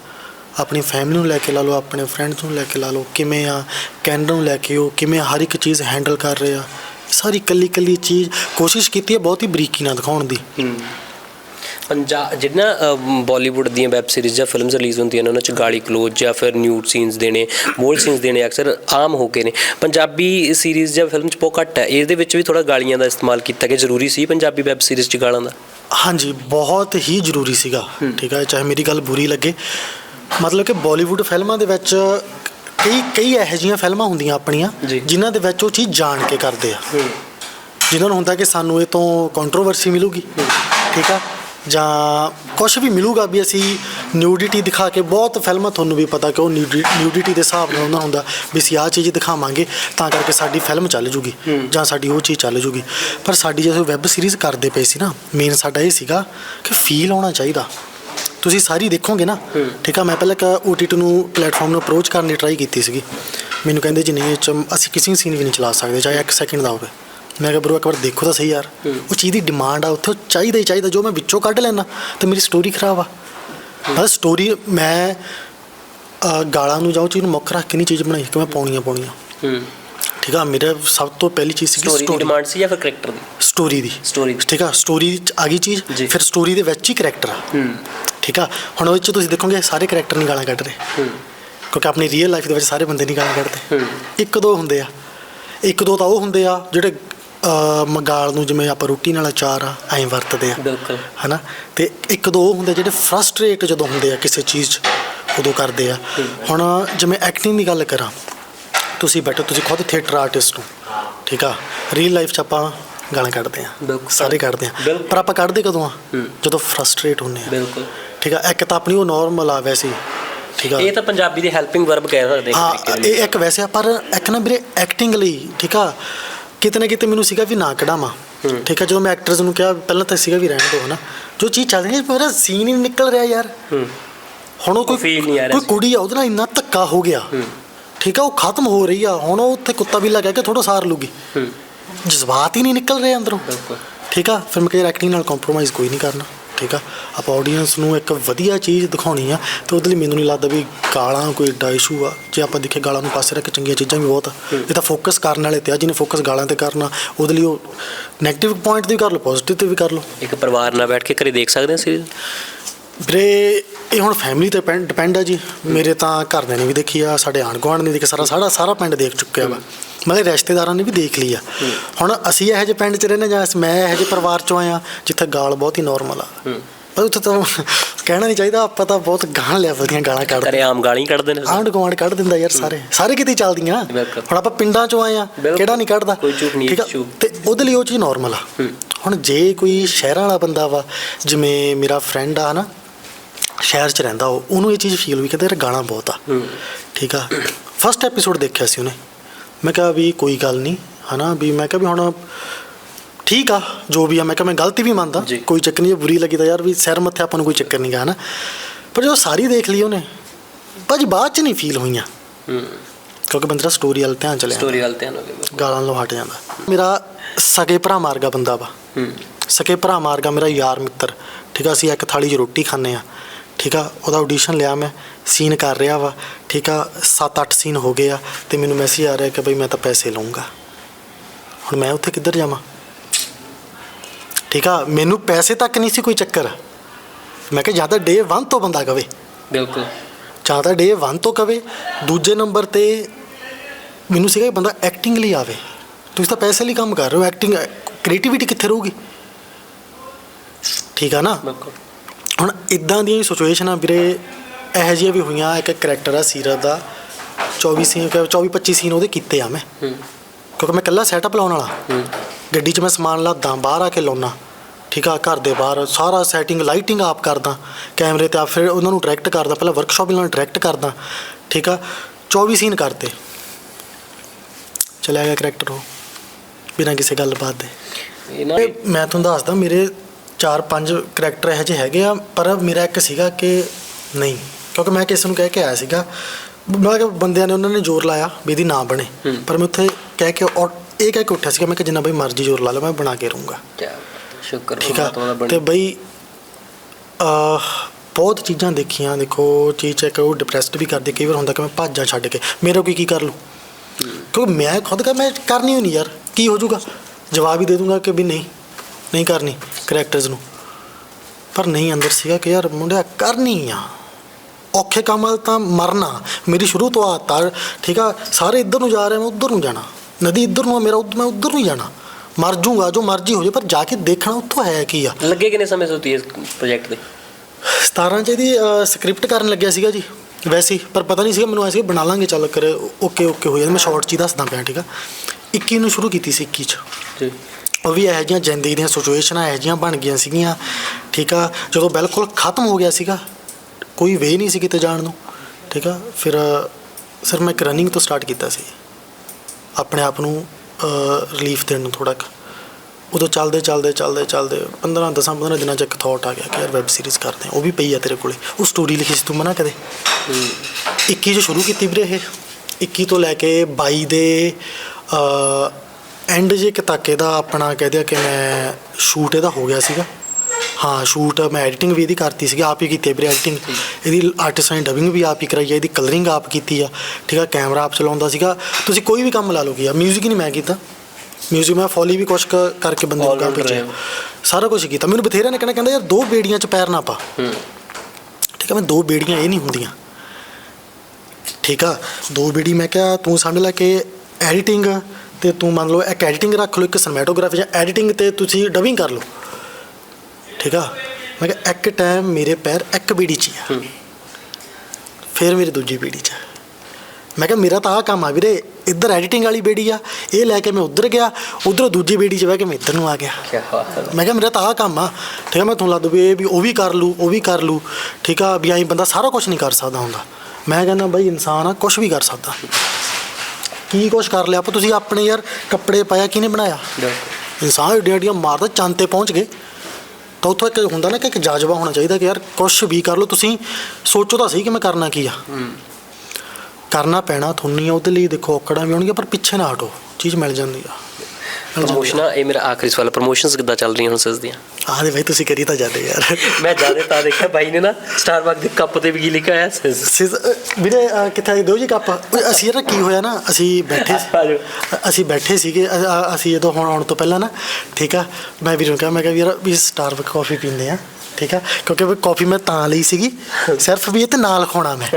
ਆਪਣੀ ਫੈਮਿਲੀ ਨੂੰ ਲੈ ਕੇ ਲਾ ਲਓ ਆਪਣੇ ਫਰੈਂਡਸ ਨੂੰ ਲੈ ਕੇ ਲਾ ਲਓ ਕਿਵੇਂ ਆ ਕੈਨੇਡਾ ਨੂੰ ਲੈ ਕੇ ਉਹ ਕਿਵੇਂ ਹਰ ਇੱਕ ਚੀਜ਼ ਹੈਂਡਲ ਕਰ ਰਹੇ ਆ। ਸਾਰੀ ਕੱਲੀ ਕੱਲੀ ਚੀਜ਼ ਕੋਸ਼ਿਸ਼ ਕੀਤੀ ਹੈ ਬਹੁਤ ਹੀ ਬਰੀਕੀ ਨਾਲ ਦਿਖਾਉਣ ਦੀ। ਪੰਜਾਬ ਜਿਹੜੀਆਂ ਬਾਲੀਵੁੱਡ ਦੀਆਂ ਵੈਬ ਸੀਰੀਜ਼ ਜਾਂ ਫਿਲਮਸ ਰਿਲੀਜ਼ ਹੁੰਦੀਆਂ ਨੇ ਉਹਨਾਂ ਚ ਗਾਲੀ ਕਲੋਜ਼ ਜਾਂ ਫਿਰ ਨਿਊਡ ਸੀਨਸ ਦੇਣੇ ਬੋਲਡ ਸੀਨਸ ਦੇਣੇ ਅਕਸਰ ਆਮ ਹੋ ਗਏ ਨੇ। ਪੰਜਾਬੀ ਸੀਰੀਜ਼ ਜਾਂ ਫਿਲਮ ਚ ਬਹੁਤ ਘੱਟ ਹੈ। ਇਹਦੇ ਵਿੱਚ ਵੀ ਥੋੜਾ ਗਾਲੀਆਂ ਦਾ ਇਸਤੇਮਾਲ ਕੀਤਾ ਗਿਆ ਜ਼ਰੂਰੀ ਸੀ ਪੰਜਾਬੀ ਵੈਬ ਸੀਰੀਜ਼ ਚ ਗਾਲਾਂ ਦਾ? ਹਾਂਜੀ ਬਹੁਤ ਹੀ ਜ਼ਰੂਰੀ ਸੀਗਾ ਠੀਕ ਹੈ ਚਾਹੇ ਮੇਰੀ ਗੱਲ ਬੁਰੀ ਲੱਗੇ। ਮਤਲਬ ਕਿ ਬਾਲੀਵੁੱਡ ਫਿਲਮਾਂ ਦੇ ਵਿੱਚ ਕਈ ਕਈ ਇਹੋ ਜਿਹੀਆਂ ਫਿਲਮਾਂ ਹੁੰਦੀਆਂ ਆਪਣੀਆਂ ਜੀ। ਜਿਨ੍ਹਾਂ ਦੇ ਵਿੱਚ ਉਹ ਚੀਜ਼ ਜਾਣ ਕੇ ਕਰਦੇ ਆ। ਜਿਨ੍ਹਾਂ ਨੂੰ ਹੁੰਦਾ ਕਿ ਸਾਨੂੰ ਇਹ ਤੋਂ ਕੰਟਰੋਵਰਸੀ ਮਿਲੂਗੀ ਠੀਕ ਆ? ਜਾਂ ਕੁਝ ਵੀ ਮਿਲੂਗਾ ਵੀ ਅਸੀਂ ਨਿਊਡਿਟੀ ਦਿਖਾ ਕੇ ਬਹੁਤ ਫਿਲਮਾਂ ਤੁਹਾਨੂੰ ਵੀ ਪਤਾ ਕਿ ਉਹ ਨਿਊਡਿਟੀ ਦੇ ਹਿਸਾਬ ਨਾਲ ਉਹਨਾਂ ਹੁੰਦਾ ਵੀ ਅਸੀਂ ਆਹ ਚੀਜ਼ ਦਿਖਾਵਾਂਗੇ ਤਾਂ ਕਰਕੇ ਸਾਡੀ ਫਿਲਮ ਚੱਲ ਜੂਗੀ ਜਾਂ ਸਾਡੀ ਉਹ ਚੀਜ਼ ਚੱਲ ਜੂਗੀ। ਪਰ ਸਾਡੀ ਜਦੋਂ ਵੈਬ ਸੀਰੀਜ਼ ਕਰਦੇ ਪਏ ਸੀ ਨਾ ਮੇਨ ਸਾਡਾ ਇਹ ਸੀਗਾ ਕਿ ਫੀਲ ਆਉਣਾ ਚਾਹੀਦਾ। ਤੁਸੀਂ ਸਾਰੀ ਦੇਖੋਗੇ ਨਾ ਠੀਕ ਆ ਮੈਂ ਪਹਿਲਾਂ ਇੱਕ OTT ਨੂੰ ਪਲੇਟਫਾਰਮ ਨੂੰ ਅਪਰੋਚ ਕਰਨ ਦੀ ਟਰਾਈ ਕੀਤੀ ਸੀਗੀ। ਮੈਨੂੰ ਕਹਿੰਦੇ ਜੀ ਨਹੀਂ ਇਹ 'ਚ ਅਸੀਂ ਕਿਸੇ ਸੀਨ ਵੀ ਨਹੀਂ ਚਲਾ ਸਕਦੇ ਚਾਹੇ 1 ਸੈਕਿੰਡ ਦਾ ਹੋਵੇ। ਮੈਂ ਕਿਹਾ ਬਰੋ ਇੱਕ ਵਾਰ ਦੇਖੋ ਤਾਂ ਸਹੀ ਯਾਰ। ਉਹ ਚੀਜ਼ ਦੀ ਡਿਮਾਂਡ ਆ ਉੱਥੇ ਉਹ ਚਾਹੀਦਾ ਹੀ ਚਾਹੀਦਾ ਜੋ ਮੈਂ ਵਿੱਚੋਂ ਕੱਢ ਲੈਣਾ ਤੇ ਮੇਰੀ ਸਟੋਰੀ ਖਰਾਬ ਆ। ਬਸ ਸਟੋਰੀ ਮੈਂ ਅਹ, ਗਾਲਾਂ ਨੂੰ ਜਾਂ ਉਹ ਚੀਜ਼ ਨੂੰ ਮੁੱਖ ਰੱਖ ਕੇ ਨਹੀਂ ਚੀਜ਼ ਬਣਾਈ ਕਿ ਮੈਂ ਪਾਉਣੀਆਂ ਪਾਉਣੀਆਂ। ਹੂੰ। ਠੀਕ ਆ ਮੇਰੇ ਸਭ ਤੋਂ ਪਹਿਲੀ ਚੀਜ਼ ਸੀਗੀ ਸਟੋਰੀ ਦੀ ਸਟੋਰੀ ਡਿਮਾਂਡ ਸੀ ਜਾਂ ਫਿਰ ਕਰੈਕਟਰ ਦੀ? ਸਟੋਰੀ ਦੀ। ਦੀ। ਠੀਕ ਆ ਸਟੋਰੀ ਚ ਆ ਗਈ ਚੀਜ਼ ਜੀ। ਫਿਰ ਸਟੋਰੀ ਦੇ ਵਿੱਚ ਹੀ ਕਰੈਕਟਰ ਆ। ਹੂੰ। ਠੀਕ ਆ ਹੁਣ ਉਹ ਚ ਤੁਸੀਂ ਦੇਖੋਗੇ ਸਾਰੇ ਕਰੈਕਟਰ ਨਹੀਂ ਗਾਲਾਂ ਕੱਢ ਰਹੇ ਹੂੰ। ਕਿਉਂਕਿ ਆਪਣੀ ਰੀਅਲ ਲਾਈਫ ਦੇ ਵਿੱਚ ਸਾਰੇ ਬੰਦੇ ਨਹੀਂ ਗਾਲਾਂ ਕੱਢਦੇ। ਹੂੰ। ਇੱਕ ਦੋ ਹੁੰਦੇ ਆ। ਇੱਕ ਦੋ ਤਾਂ ਉਹ ਹੁੰਦੇ ਆ ਜਿਹੜੇ ਅਹ, ਮਗਾਲ ਨੂੰ ਜਿਵੇਂ ਆਪਾਂ ਰੋਟੀ ਨਾਲ ਅਚਾਰ ਆ ਐਂ ਵਰਤਦੇ ਆ। ਬਿਲਕੁਲ। ਹਨਾ? ਤੇ ਇੱਕ ਦੋ ਉਹ ਹੁੰਦੇ ਜਿਹੜੇ ਫਰਸਟ੍ਰੇਟ ਜਦੋਂ ਹੁੰਦੇ ਆ ਕਿਸੇ ਚੀਜ਼ 'ਚ ਉਦੋਂ ਕਰਦੇ ਆ। ਹੁਣ ਜਿਵੇਂ ਐਕਟਿੰਗ ਦੀ ਗੱਲ ਕਰਾਂ ਤੁਸੀਂ ਬੈਠੋ ਤੁਸੀਂ ਖੁਦ ਥੀਏਟਰ ਆਰਟਿਸਟ ਹੋ। ਠੀਕ ਆ? ਰੀਅਲ ਲਾਈਫ 'ਚ ਆਪਾਂ ਗਾਲਾਂ ਕੱਢਦੇ ਆ। ਸਾਰੇ ਕੱਢਦੇ ਆ। ਪਰ ਆਪਾਂ ਕੱਢਦੇ ਕਦੋਂ ਆ। ਜਦੋਂ ਫਰਸਟ੍ਰੇਟ ਹੁੰਦੇ ਆ ਬਿਲਕੁਲ। ਠੀਕ ਆ? ਇੱਕ ਤਾਂ ਆਪਣੀ ਉਹ ਨਾਰਮਲ ਆ ਵੈਸੇ। ਠੀਕ ਆ? ਇਹ ਤਾਂ ਪੰਜਾਬੀ ਦੀ ਹੈਲਪਿੰਗ ਵਰਬ ਕਹਿ ਸਕਦੇ ਹਾਂ ਦੇ ਇਹ ਇੱਕ ਵੈਸੇ ਆ ਪਰ ਇੱਕ ਨਾ ਵੀਰੇ ਐਕਟਿੰਗ ਲਈ ਠੀਕ ਆ? ਕਿਤੇ ਨਾ ਕਿਤੇ ਮੈਨੂੰ ਸੀਗਾ ਵੀ ਨਾ ਕਢਾਵਾਂ। ਠੀਕ ਆ? ਜਦੋਂ ਮੈਂ ਐਕਟਰਸ ਨੂੰ ਕਿਹਾ ਪਹਿਲਾਂ ਤਾਂ ਸੀਗਾ ਵੀ ਰਹਿਣ ਦਿਓ ਹਨਾ? ਜੋ ਚੀਜ਼ ਚੱਲ ਰਹੀ ਹੈ ਮੇਰਾ ਸੀਨ ਹੀ ਨਿਕਲ ਰਿਹਾ ਯਾਰ। ਹੁਣ ਉਹ ਕੋਈ feel ਨਹੀਂ ਆ ਰਿਹਾ ਕੋਈ। ਕੁੜੀ ਆ ਉਹਦੇ ਨਾਲ ਇੰਨਾ ਧੱਕਾ ਹੋ ਗਿਆ। ਠੀਕ ਆ ਉਹ ਖਤਮ ਹੋ ਰਹੀ ਆ। ਹੁਣ ਉਹ ਉੱਥੇ ਕੁੱਤਾ ਵੀ ਲੱਗਿਆ ਕਿ ਥੋੜਾ ਸਾਰ ਲੂਗੀ। ਹੂੰ। ਜਜ਼ਬਾਤ ਹੀ ਨਹੀਂ ਨਿਕਲ ਰਹੇ ਅੰਦਰੋਂ। ਬਿਲਕੁਲ। ਠੀਕ ਆ ਫਿਰ ਮੈਂ ਕਿਹਾ ਐਕਟਿੰਗ ਨਾਲ ਕੰਪਰੋਮਾਈਜ਼ ਕੋਈ ਨਹੀਂ ਕਰਨਾ। ਠੀਕ ਆ ਆਪਾਂ ਆਡੀਅנס ਨੂੰ ਇੱਕ ਵਧੀਆ ਚੀਜ਼ ਦਿਖਾਉਣੀ ਆ ਤੇ ਉਹਦੇ ਲਈ ਮੈਨੂੰ ਨਹੀਂ ਲੱਗਦਾ ਵੀ ਗਾਲਾਂ ਕੋਈ ਏਡਾ ਇਸ਼ੂ ਆ। ਜੇ ਆਪਾਂ ਦੇਖੇ ਗਾਲਾਂ ਨੂੰ ਪਾਸੇ ਰੱਖ ਕੇ ਚੰਗੀਆਂ ਚੀਜ਼ਾਂ ਵੀ ਬਹੁਤ ਆ। ਇਹ ਤਾਂ ਫੋਕਸ ਕਰਨ ਵਾਲੇ ਤੇ ਆ ਜਿਹਨੇ ਫੋਕਸ ਗਾਲਾਂ ਤੇ ਕਰਨਾ ਉਹਦੇ ਲਈ ਉਹ 네ਗੇਟਿਵ ਪੁਆਇੰਟ ਤੇ ਵੀ ਕਰ ਲਓ ਪੋਜ਼ਿਟਿਵ ਤੇ ਵੀ ਕਰ ਲਓ। ਇੱਕ ਪਰਿਵਾਰ ਨਾਲ ਬੈਠ ਕੇ ਘਰੇ ਦੇਖ ਸਕਦੇ ਹਾਂ ਸੀਰੀਜ਼ ਵੀਰੇ ਇਹ ਹੁਣ ਫੈਮਿਲੀ ਤੇ ਡਿਪੈਂਡ ਆ ਜੀ। ਮੇਰੇ ਤਾਂ ਘਰਦਿਆਂ ਨੇ ਵੀ ਦੇਖੀ ਆ ਸਾਡੇ ਆਂਢ ਗੁਆਂਢ ਨੇ ਦੇਖੀ ਸਾਰਾ ਸਾਰਾ ਸਾਰਾ ਪਿੰਡ ਦੇਖ ਚੁੱਕਿਆ ਵਾ। ਮਤਲਬ ਰਿਸ਼ਤੇਦਾਰਾਂ ਨੇ ਵੀ ਦੇਖ ਲਈ ਆ। ਹੁਣ ਅਸੀਂ ਇਹੋ ਜਿਹੇ ਪਿੰਡ 'ਚ ਰਹਿੰਦੇ ਜਾਂ ਮੈਂ ਇਹੋ ਜਿਹੇ ਪਰਿਵਾਰ 'ਚੋਂ ਆਇਆ ਜਿੱਥੇ ਗਾਲ ਬਹੁਤ ਹੀ ਨਾਰਮਲ ਆ। ਪਰ ਉੱਥੇ ਤਾਂ ਕਹਿਣਾ ਨਹੀਂ ਚਾਹੀਦਾ ਆਪਾਂ ਤਾਂ ਬਹੁਤ ਗਾਲਾਂ ਲਿਆ ਵਧੀਆ ਗਾਲਾਂ ਕੱਢਦੇ ਘਰੇ ਆਮ ਗਾਲਾਂ ਹੀ ਕੱਢਦੇ ਨੇ ਆਂਢ ਗੁਆਂਢ ਕੱਢ ਦਿੰਦਾ ਯਾਰ ਸਾਰੇ। ਸਾਰੇ ਕਿਤੇ ਚੱਲਦੀਆਂ। ਹੁਣ ਆਪਾਂ ਪਿੰਡਾਂ 'ਚੋਂ ਆਏ ਆ। ਕਿਹੜਾ ਨਹੀਂ ਕੱਢਦਾ। ਕੋਈ ਝੂਠ ਨਹੀਂ, ਠੀਕ ਆ? ਤੇ ਉਹਦੇ ਲਈ ਉਹ ਚੀਜ਼ ਨਾਰਮਲ ਆ। ਹੁਣ ਜੇ ਕੋਈ ਸ਼ਹਿਰਾਂ ਵਾਲਾ ਬੰਦਾ ਵਾ ਜਿਵੇਂ ਮੇਰਾ ਫਰੈਂਡ ਆ ਨਾ ਸ਼ਹਿਰ 'ਚ ਰਹਿੰਦਾ ਉਹ ਉਹਨੂੰ ਇਹ ਚੀਜ਼ ਫੀਲ ਵੀ ਕਹਿੰਦਾ ਯਾਰ ਗਾਲਾਂ ਬਹੁਤ ਆ। ਠੀਕ ਆ? ਫਸਟ ਐਪੀਸੋਡ ਦੇਖਿਆ ਸੀ ਉਹਨੇ। ਮੈਂ ਕਿਹਾ ਵੀ ਕੋਈ ਗੱਲ ਨਹੀਂ ਹਨਾ ਵੀ ਮੈਂ ਕਿਹਾ ਵੀ ਹੁਣ ਠੀਕ ਆ ਜੋ ਵੀ ਆ ਮੈਂ ਕਿਹਾ ਮੈਂ ਗਲਤੀ ਵੀ ਮੰਨਦਾ। ਕੋਈ ਚੱਕਰ ਨਹੀਂ ਬੁਰੀ ਲੱਗੀ ਤਾਂ ਯਾਰ ਵੀ ਸਿਰ ਮੱਥੇ ਆਪਾਂ ਨੂੰ ਕੋਈ ਚੱਕਰ ਨਹੀਂ ਗਾ ਹਨਾ। ਪਰ ਜਦੋਂ ਸਾਰੀ ਦੇਖ ਲਈ ਉਹਨੇ ਭਾਜੀ ਬਾਅਦ ਚ ਨਹੀਂ ਫੀਲ ਹੋਈਆਂ। ਕਿਉਂਕਿ ਬੰਦੇ ਸਟੋਰੀ ਵੱਲ ਧਿਆਨ ਚਲਿਆ ਸਟੋਰੀ ਵੱਲ ਧਿਆਨ ਹੋ ਗਿਆ ਗਾਲਾਂ ਨੂੰ ਹਟ ਜਾਂਦਾ। ਮੇਰਾ ਸਗੇ ਭਰਾ ਮਾਰਗਾ ਬੰਦਾ ਵਾ। ਸਕੇ ਭਰਾ ਮਾਰਗਾ ਮੇਰਾ ਯਾਰ ਮਿੱਤਰ। ਠੀਕ ਆ ਅਸੀਂ ਇੱਕ ਥਾਲੀ 'ਚ ਰੋਟੀ ਖਾਂਦੇ ਆ ਠੀਕ ਆ? ਉਹਦਾ ਆਡੀਸ਼ਨ ਲਿਆ ਮੈਂ ਸੀਨ ਕਰ ਰਿਹਾ ਵਾ ਠੀਕ ਆ? 7-8 ਸੀਨ ਹੋ ਗਏ ਆ ਤੇ ਮੈਨੂੰ ਮੈਸੇਜ ਆ ਰਿਹਾ ਕਿ ਬਈ ਮੈਂ ਤਾਂ ਪੈਸੇ ਲਵਾਂਗਾ ਹੁਣ ਮੈਂ ਉੱਥੇ ਕਿੱਧਰ ਜਾਵਾਂ? ਠੀਕ ਆ? ਮੈਨੂੰ ਪੈਸੇ ਤੱਕ ਨਹੀਂ ਸੀ ਕੋਈ ਚੱਕਰ। ਮੈਂ ਕਿਹਾ ਜਾਂ ਤਾਂ ਡੇ 1 ਤੋਂ ਬੰਦਾ ਕਵੇ। ਬਿਲਕੁਲ। ਜਾਂ ਤਾਂ ਡੇ 1 ਤੋਂ ਕਵੇ। ਦੂਜੇ ਨੰਬਰ ਤੇ ਮੈਨੂੰ ਸੀਗਾ ਇਹ ਬੰਦਾ ਐਕਟਿੰਗ ਲਈ ਆਵੇ। ਤੁਸੀਂ ਤਾਂ ਪੈਸੇ ਲਈ ਕੰਮ ਕਰ ਰਹੇ ਹੋ ਐਕਟਿੰਗ ਕ੍ਰੀਏਟੀਵਿਟੀ ਕਿੱਥੇ ਰਹੂਗੀ? ਠੀਕ ਆ ਨਾ? ਬਿਲਕੁਲ। ਹੁਣ ਇਦਾਂ ਦੀਆਂ ਸਿਚੁਏਸ਼ਨਾਂ ਵੀਰੇ ਇਹੋ ਜਿਹੀਆਂ ਵੀ ਹੋਈਆਂ ਇੱਕ ਕਰੈਕਟਰ ਆ ਸੀਰਤ ਦਾ 24 ਸੀਨ 24 25 ਸੀਨ ਉਹਦੇ ਕੀਤੇ ਆ ਮੈਂ। ਕਿਉਂਕਿ ਮੈਂ ਇਕੱਲਾ ਸੈਟਅਪ ਲਾਉਣ ਵਾਲਾ। ਗੱਡੀ 'ਚ ਮੈਂ ਸਮਾਨ ਲਾਦਾਂ ਬਾਹਰ ਆ ਕੇ ਲਾਉਣਾ ਠੀਕ ਆ ਘਰ ਦੇ ਬਾਹਰ ਸਾਰਾ ਸੈਟਿੰਗ ਲਾਈਟਿੰਗ ਆਪ ਕਰਦਾ। ਕੈਮਰੇ ਤੇ ਆ ਫਿਰ ਉਹਨਾਂ ਨੂੰ ਡਾਇਰੈਕਟ ਕਰਦਾ ਪਹਿਲਾਂ ਵਰਕਸ਼ਾਪ ਨਾਲ ਡਾਇਰੈਕਟ ਕਰਦਾ। ਠੀਕ ਆ 24 ਸੀਨ ਕਰਤੇ। ਚਲਿਆ ਗਿਆ ਕਰੈਕਟਰ ਉਹ ਬਿਨਾਂ ਕਿਸੇ ਗੱਲਬਾਤ ਦੇ। ਮੈਂ ਤੁਹਾਨੂੰ ਦੱਸਦਾ ਮੇਰੇ 4-5 ਕਰੈਕਟਰ ਇਹੋ ਜਿਹੇ ਹੈਗੇ ਆ ਪਰ ਮੇਰਾ ਇੱਕ ਸੀਗਾ ਕਿ ਨਹੀਂ ਕਿਉਂਕਿ ਮੈਂ ਕਿਸੇ ਨੂੰ ਕਹਿ ਕੇ ਆਇਆ ਸੀਗਾ। ਮੈਂ ਕਿਹਾ ਬੰਦਿਆਂ ਨੇ ਉਹਨਾਂ ਨੇ ਜ਼ੋਰ ਲਾਇਆ ਵੀ ਇਹਦੀ ਨਾ ਬਣੇ। ਪਰ ਮੈਂ ਉੱਥੇ ਕਹਿ ਕੇ ਔਰ ਇਹ ਕਹਿ ਕੇ ਉੱਠਿਆ ਸੀਗਾ ਮੈਂ ਕਿ ਜਿੰਨਾ ਬਈ ਮਰਜ਼ੀ ਜ਼ੋਰ ਲਾ ਲਓ ਮੈਂ ਬਣਾ ਕੇ ਰਹੂੰਗਾ। ਸ਼ੁਕਰ ਪਰਮਾਤਮਾ ਦਾ ਬਣ ਤੇ ਬਈ ਅਹ ਬਹੁਤ ਚੀਜ਼ਾਂ ਦੇਖੀਆਂ ਦੇਖੋ ਚੀਜ਼ ਚੈੱਕ ਉਹ ਡਿਪਰੈਸਡ ਵੀ ਕਰਦੇ ਕਈ ਵਾਰ ਹੁੰਦਾ ਕਿ ਮੈਂ ਭੱਜਾਂ ਛੱਡ ਕੇ ਮੇਰਾ ਕੋਈ ਕੀ ਕਰ ਲੂ ਕਿਉਂਕਿ ਮੈਂ ਖੁਦ ਕਹ ਮੈਂ ਕਰਨੀ ਹੋਈ ਨਹੀਂ ਯਾਰ ਕੀ ਹੋ ਜਾਊਗਾ? ਜਵਾਬ ਹੀ ਦੇ ਦੂੰਗਾ ਕਿ ਵੀ ਨਹੀਂ ਨਹੀਂ ਕਰਨੀ। ਕਰੈਕਟਰਸ ਨੂੰ। ਪਰ ਨਹੀਂ ਅੰਦਰ ਸੀਗਾ ਕਿ ਯਾਰ ਮੁੰਡਿਆ ਕਰਨੀ ਆ। ਔਖੇ ਕੰਮ ਵੱਲ ਤਾਂ ਮਰਨਾ। ਮੇਰੀ ਸ਼ੁਰੂ ਤੋਂ ਆਦਤ ਆ ਠੀਕ ਆ? ਸਾਰੇ ਇੱਧਰ ਨੂੰ ਜਾ ਰਹੇ ਮੈਂ ਉੱਧਰ ਨੂੰ ਜਾਣਾ। ਨਦੀ ਇੱਧਰ ਨੂੰ ਆ ਮੇਰਾ ਉੱਧ- ਮੈਂ ਉੱਧਰ ਨੂੰ ਜਾਣਾ। ਮਰ ਜੂੰਗਾ ਜੋ ਮਰਜ਼ੀ ਹੋ ਜਾਏ ਪਰ ਜਾ ਕੇ ਦੇਖਣਾ ਉੱਥੋਂ ਹੈ ਕੀ ਆ। ਲੱਗੇ ਕਿੰਨੇ ਸਮੇਂ ਤੋਂ ਤੀ ਇਸ ਪ੍ਰੋਜੈਕਟ ਦੇ 17 ਚ ਇਹਦੀ ਸਕ੍ਰਿਪਟ ਕਰਨ ਲੱਗਿਆ ਸੀਗਾ ਜੀ। ਵੈਸੇ ਪਰ ਪਤਾ ਨਹੀਂ ਸੀਗਾ ਮੈਨੂੰ ਐਸੀ ਬਣਾ ਲਾਂਗੇ ਚੱਲ ਕਰ ਓਕੇ ਓਕੇ ਹੋ ਜਾਂਦਾ। ਮੈਂ ਸ਼ਾਰਟ ਚ ਹੀ ਦੱਸਦਾ ਪਿਆ ਠੀਕ ਆ? 21 ਨੂੰ ਸ਼ੁਰੂ ਕੀਤੀ ਸੀ 21 ਚ। ਜੀ। ਉਹ ਵੀ ਇਹੋ ਜਿਹੀਆਂ ਜ਼ਿੰਦਗੀ ਦੀਆਂ ਸਿਚੁਏਸ਼ਨਾਂ ਇਹੋ ਜਿਹੀਆਂ ਬਣ ਗਈਆਂ ਸੀਗੀਆਂ ਠੀਕ ਆ? ਜਦੋਂ ਬਿਲਕੁਲ ਖਤਮ ਹੋ ਗਿਆ ਸੀਗਾ ਕੋਈ ਵੇ ਨਹੀਂ ਸੀ ਕਿਤੇ ਜਾਣ ਨੂੰ ਠੀਕ ਆ? ਫਿਰ ਸਰ ਮੈਂ ਇੱਕ ਰਨਿੰਗ ਤੋਂ ਸਟਾਰਟ ਕੀਤਾ ਸੀ ਆਪਣੇ ਆਪ ਨੂੰ ਰਿਲੀਫ ਦੇਣ ਨੂੰ ਥੋੜਾ ਉਦੋਂ ਚੱਲਦੇ ਚੱਲਦੇ ਚੱਲਦੇ ਚੱਲਦੇ 15 10 15 ਦਿਨਾਂ ਚ ਇੱਕ ਥਾਟ ਆ ਗਿਆ ਕਿ ਯਾਰ ਵੈਬ ਸੀਰੀਜ਼ ਕਰਦੇ ਆ ਉਹ ਵੀ ਪਈ ਆ ਤੇਰੇ ਕੋਲੇ। ਉਹ ਸਟੋਰੀ ਲਿਖੀ ਸੀ ਤੂੰ ਮਨਾ ਕਦੇ? 21 ਚ ਸ਼ੁਰੂ ਕੀਤੀ ਵੀਰੇ ਇਹ। 21 ਤੋਂ ਲੈ ਕੇ 22 ਦੇ ਐਂਡ ਜੇ ਇੱਕ ਤੱਕ ਇਹਦਾ ਆਪਣਾ ਕਹਿ ਦਿਆ ਕਿ ਮੈਂ ਸ਼ੂਟ ਇਹਦਾ ਹੋ ਗਿਆ ਸੀਗਾ। ਹਾਂ ਸ਼ੂਟ ਮੈਂ ਐਡੀਟਿੰਗ ਵੀ ਇਹਦੀ ਕਰਤੀ ਸੀਗੀ ਆਪ ਹੀ ਕੀਤੀ ਹੈ ਐਡੀਟਿੰਗ ਇਹਦੀ ਆਰਟਿਸਟ ਨੇ ਡਬਿੰਗ ਵੀ ਆਪ ਹੀ ਕਰਾਈ ਹੈ ਇਹਦੀ ਕਲਰਿੰਗ ਆਪ ਕੀਤੀ ਆ ਠੀਕ ਆ ਕੈਮਰਾ ਆਪ ਚਲਾਉਂਦਾ ਸੀਗਾ। ਤੁਸੀਂ ਕੋਈ ਵੀ ਕੰਮ ਲਾ ਲਓ ਕੀ ਆ ਮਿਊਜ਼ਿਕ ਨਹੀਂ ਮੈਂ ਕੀਤਾ। ਮਿਊਜ਼ਿਕ ਮੈਂ ਫੋਲੀ ਵੀ ਕੁਛ ਕਰਕੇ ਬੰਦੇ ਨੂੰ ਕੰਮ ਭੇਜਿਆ ਸਾਰਾ ਕੁਝ ਕੀਤਾ। ਮੈਨੂੰ ਬਥੇਰਾ ਨੇ ਕਹਿਣਾ ਕਹਿੰਦਾ ਯਾਰ ਦੋ ਬੇੜੀਆਂ ਚ ਪੈਰ ਨਾ ਪਾ। ਠੀਕ ਆ ਮੈਂ ਦੋ ਬੇੜੀਆਂ ਇਹ ਨਹੀਂ ਹੁੰਦੀਆਂ। ਠੀਕ ਆ ਦੋ ਬੇੜੀ ਮੈਂ ਕਿਹਾ ਤੂੰ ਸਮਝ ਲੈ ਕੇ ਐਡੀਟਿੰਗ ਤੇ ਤੂੰ ਮੰਨ ਲਓ ਇੱਕ ਐਡੀਟਿੰਗ ਰੱਖ ਲਓ ਇੱਕ ਸਿਨੇਮੈਟੋਗ੍ਰਾਫੀ ਜਾਂ ਐਡੀਟਿੰਗ ਤੇ ਤੁਸੀਂ ਡਬਿੰਗ ਕਰ ਲਓ। ਠੀਕ ਆ? ਮੈਂ ਕਿਹਾ ਇੱਕ ਟਾਈਮ ਮੇਰੇ ਪੈਰ ਇੱਕ ਬੇੜੀ 'ਚ ਆ। ਫਿਰ ਮੇਰੀ ਦੂਜੀ ਬੇੜੀ 'ਚ ਆ। ਮੈਂ ਕਿਹਾ ਮੇਰਾ ਤਾਂ ਆਹ ਕੰਮ ਆ ਵੀਰੇ ਇੱਧਰ ਐਡੀਟਿੰਗ ਵਾਲੀ ਬੇੜੀ ਆ ਇਹ ਲੈ ਕੇ ਮੈਂ ਉੱਧਰ ਗਿਆ ਉਧਰੋਂ ਦੂਜੀ ਬੇੜੀ 'ਚ ਬਹਿ ਕੇ ਮੈਂ ਇੱਧਰ ਨੂੰ ਆ ਗਿਆ। ਕੀ ਬਾਤ ਮੈਂ ਕਿਹਾ ਮੇਰਾ ਤਾਂ ਆਹ ਕੰਮ ਆ। ਠੀਕ ਆ ਮੈਂ ਤੁਹਾਨੂੰ ਲੱਦ ਵੀ ਇਹ ਵੀ ਉਹ ਵੀ ਕਰ ਲੂ ਉਹ ਵੀ ਕਰ ਲੂ ਠੀਕ ਆ ਵੀ ਐਂ ਬੰਦਾ ਸਾਰਾ ਕੁਝ ਨਹੀਂ ਕਰ ਸਕਦਾ ਹੁੰਦਾ। ਮੈਂ ਕਹਿੰਦਾ ਬਈ ਇਨਸਾਨ ਆ ਕੁਝ ਵੀ ਕਰ ਸਕਦਾ। ਕੀ ਕੁਝ ਕਰ ਲਿਆ? ਆਪਾਂ ਤੁਸੀਂ ਆਪਣੇ ਯਾਰ ਕੱਪੜੇ ਪਾਇਆ ਕਿਹਨੇ ਬਣਾਇਆ? ਇਨਸਾਨ ਏਡੀਆਂ ਏਡੀਆਂ ਮਾਰਦਾ ਚੰਦ ਤੇ ਪਹੁੰਚ ਗਏ। ਤਾਂ ਉੱਥੋਂ ਇੱਕ ਹੁੰਦਾ ਨਾ ਕਿ ਇੱਕ ਜਾਜਵਾ ਹੋਣਾ ਚਾਹੀਦਾ ਕਿ ਯਾਰ ਕੁਝ ਵੀ ਕਰ ਲਓ ਤੁਸੀਂ ਸੋਚੋ ਤਾਂ ਸਹੀ ਕਿ ਮੈਂ ਕਰਨਾ ਕੀ ਆ। ਕਰਨਾ ਪੈਣਾ ਤੁਹਾਨੂੰ ਉਹਦੇ ਲਈ ਦੇਖੋ ਔਕੜਾਂ ਵੀ ਆਉਣਗੀਆਂ ਪਰ ਪਿੱਛੇ ਨਾ ਹਟੋ ਚੀਜ਼ ਮਿਲ ਜਾਂਦੀ ਆ। ਪ੍ਰਮੋਸ਼ਨਾਂ ਇਹ ਮੇਰਾ ਆਖਰੀ ਸਵਾਲ ਪ੍ਰਮੋਸ਼ਨਸ ਕਿੱਦਾਂ ਚੱਲ ਰਹੀਆਂ ਹੁਣ ਸਸ ਦੀਆਂ? ਆਹ ਦੇ ਬਈ ਤੁਸੀਂ ਕਰੀ ਤਾਂ ਜਾਂਦੇ ਯਾਰ। ਮੈਂ ਜ਼ਿਆਦਾ ਤਾਂ ਦੇਖਿਆ ਬਾਈ ਨੇ ਨਾ ਸਟਾਰਬਕ ਦੇ ਕੱਪ ਤੇ ਵੀ ਕੀ ਲਿਖਿਆ ਹੋਇਆ ਸਿਸ ਵੀਰੇ ਕਿੱਥੇ ਦਿਓ ਜੀ ਕੱਪ। ਅਸੀਂ ਯਾਰ ਕੀ ਹੋਇਆ ਨਾ ਅਸੀਂ ਬੈਠੇ ਅਸੀਂ ਬੈਠੇ ਸੀਗੇ ਅਸੀਂ ਜਦੋਂ ਹੁਣ ਆਉਣ ਤੋਂ ਪਹਿਲਾਂ ਨਾ ਠੀਕ ਆ ਮੈਂ ਵੀਰ ਨੂੰ ਕਿਹਾ ਮੈਂ ਕਿਹਾ ਵੀਰ ਵੀ ਸਟਾਰਬਕ ਕਾਫੀ ਪੀਂਦੇ ਆ। ਠੀਕ ਆ? ਕਿਉਂਕਿ ਵੀ ਕਾਫੀ ਮੈਂ ਤਾਂ ਲਈ ਸੀਗੀ। ਸਿਰਫ ਵੀ ਇਹ ਤੇ ਨਾਂ ਲਿਖਾਉਣਾ ਮੈਂ।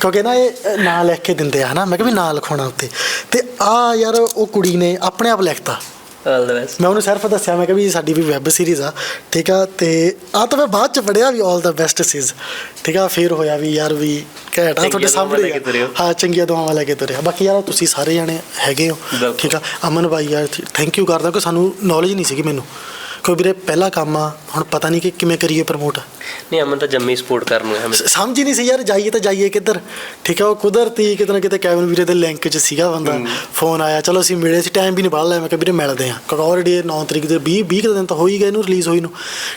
ਕਿਉਂਕਿ ਨਾ ਇਹ ਅ, ਨਾਂ ਲਿਖ ਕੇ ਦਿੰਦੇ ਆ ਹਨਾ? ਮੈਂ ਕਿਹਾ ਵੀ ਨਾਂ ਲਿਖਾਉਣਾ ਉੱਤੇ। ਤੇ ਆ ਯਾਰ ਉਹ ਕੁੜੀ ਨੇ ਆਪਣੇ ਆਪ ਲਿਖਤਾ। ਆਲ ਦ ਬੈਸਟ ਮੈਂ ਉਹਨੂੰ ਸਿਰਫ ਦੱਸਿਆ ਮੈਂ ਕਿਹਾ ਵੀ ਸਾਡੀ ਵੀ ਵੈਬ ਸੀਰੀਜ਼ ਆ ਠੀਕ ਆ? ਤੇ ਆ ਤਾਂ ਮੈਂ ਬਾਅਦ ਚ ਪੜਿਆ ਵੀ 올 ਦਾ ਬੈਸਟ ਸੀਜ਼ ਠੀਕ ਆ? ਫੇਰ ਹੋਇਆ ਵੀ ਯਾਰ ਵੀ ਘੈਂਟ ਆ ਤੁਹਾਡੇ ਸਾਹਮਣੇ ਹੋ। ਚੰਗੀਆਂ ਦੁਆਵਾਂ ਲੈ ਕੇ ਤੁਰਿਆ। ਬਾਕੀ ਯਾਰ ਤੁਸੀਂ ਸਾਰੇ ਜਾਣੇ ਹੈਗੇ ਹੋ। ਠੀਕ ਆ? ਅਮਨ ਭਾਈ ਯਾਰ ਥੈਂਕ ਯੂ ਕਰਦਾ ਕਿ ਸਾਨੂੰ ਨੌਲੇਜ ਨਹੀਂ ਸੀਗੀ ਮੈਨੂੰ। ਕੋਈ ਵੀਰੇ ਪਹਿਲਾ ਕੰਮ ਆ ਹੁਣ ਪਤਾ ਨਹੀਂ ਕਿ ਕਿਵੇਂ ਕਰੀਏ ਪ੍ਰਮੋਟ ਨਹੀਂ ਅਮਨ ਤਾਂ ਜੰਮੀ ਸਪੋਰਟ ਕਰਨ ਨੂੰ ਹੈ ਹਮੇਸ਼ਾ। ਸਮਝ ਹੀ ਨਹੀਂ ਸੀ ਯਾਰ ਜਾਈਏ ਤਾਂ ਜਾਈਏ ਕਿੱਧਰ। ਠੀਕ ਆ ਉਹ ਕੁਦਰਤੀ ਕਿਤੇ ਨਾ ਕਿਤੇ ਕੈਵਨ ਵੀਰੇ ਦੇ ਲਿੰਕ 'ਚ ਸੀਗਾ ਬੰਦਾ। ਫੋਨ ਆਇਆ ਚਲੋ ਅਸੀਂ ਮਿਲੇ ਸੀ ਟਾਈਮ ਵੀ ਨਹੀਂ ਬਾਹਰ ਲਿਆ। ਮੈਂ ਕਿਹਾ ਵੀਰੇ ਮਿਲਦੇ ਆ ਕਿਉਂਕਿ ਆਲਰੇਡੀ 9 ਤਰੀਕ ਦੇ 20 20 ਕੁ ਦਿਨ ਤਾਂ ਹੋ ਹੀ ਗਏ ਇਹਨੂੰ ਰਿਲੀਜ਼ ਹੋਈ ਨੂੰ।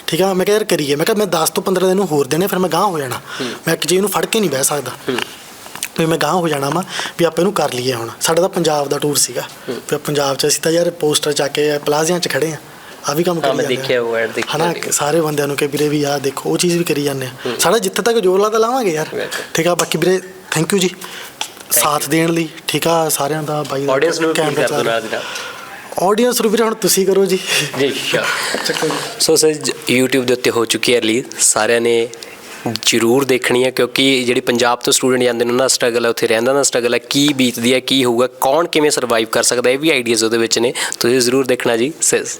ਠੀਕ ਆ ਮੈਂ ਕਿਹਾ ਯਾਰ ਕਰੀਏ। ਮੈਂ ਕਿਹਾ ਮੈਂ 10 ਤੋਂ 15 ਦਿਨ ਨੂੰ ਹੋਰ ਦੇਣੇ ਫਿਰ ਮੈਂ ਗਾਂਹ ਹੋ ਜਾਣਾ। ਮੈਂ ਇੱਕ ਚੀਜ਼ ਨੂੰ ਫੜ ਕੇ ਨਹੀਂ ਬਹਿ ਸਕਦਾ। ਵੀ ਮੈਂ ਗਾਂਹ ਹੋ ਜਾਣਾ ਵਾ ਵੀ ਆਪਾਂ ਇਹਨੂੰ ਕਰ ਲਈਏ ਹੁਣ। ਸਾਡਾ ਤਾਂ ਪੰਜਾਬ ਦਾ ਟੂਰ ਸੀਗਾ। ਵੀ ਪੰਜਾਬ 'ਚ ਅਸੀਂ ਤਾਂ ਯਾਰ ਪੋਸਟਰ ਚੱਕ ਕੇ ਪਲਾਜ਼ਿਆਂ 'ਚ ਖੜੇ ਆ। ਆ ਵੀ ਕੰਮ ਕਰੀ ਜਾਂਦੇ ਸਾਰੇ ਬੰਦਿਆਂ ਨੂੰ ਕਿ ਵੀਰੇ ਵੀ ਆ ਦੇਖੋ ਉਹ ਚੀਜ਼ ਵੀ ਕਰੀ ਜਾਂਦੇ ਆ। ਸਾਡਾ ਜਿੱਥੇ ਤੱਕ ਜੋਰ ਲਾ ਲਾਵਾਂਗੇ ਯਾਰ। ਠੀਕ ਆ ਬਾਕੀ ਵੀਰੇ ਥੈਂਕ ਯੂ ਜੀ। ਸਾਥ ਦੇਣ ਲਈ ਠੀਕ ਆ ਸਾਰਿਆਂ ਦਾ ਬਾਈ ਦਾ ਨੂੰ ਵੀ ਫੀਲ camera ਆਡੀਅנס ਨੂੰ ਵੀਰੇ ਹੁਣ ਤੁਸੀਂ ਕਰੋ ਜੀ। ਜੀ ਚੱਕੋ ਸੋ ਸਰ YouTube ਦੇ ਉੱਤੇ ਹੋ ਚੁੱਕੀ ਹੈ ਰਿਲੀਜ਼ ਸਾਰਿਆਂ ਨੇ ਜ਼ਰੂਰ ਦੇਖਣੀ ਹੈ ਕਿਉਂਕਿ ਜਿਹੜੀ ਪੰਜਾਬ ਤੋਂ ਸਟੂਡੈਂਟ ਜਾਂਦੇ ਨੇ ਉਹਨਾਂ ਦਾ ਸਟਰਗਲ ਹੈ ਉੱਥੇ ਰਹਿੰਦਾ ਦਾ ਸਟਰਗਲ ਹੈ ਕੀ ਬੀਤਦੀ ਹੈ ਕੀ ਹੋਊਗਾ ਕੌਣ ਕਿਵੇਂ ਸਰਵਾਈਵ ਕਰ ਸਕਦਾ ਇਹ ਵੀ ਆਈਡੀਆਜ਼ ਉਹਦੇ ਵਿੱਚ ਨੇ। ਤੁਸੀਂ ਜ਼ਰੂਰ ਦੇਖਣਾ ਜੀ ਸਿਸ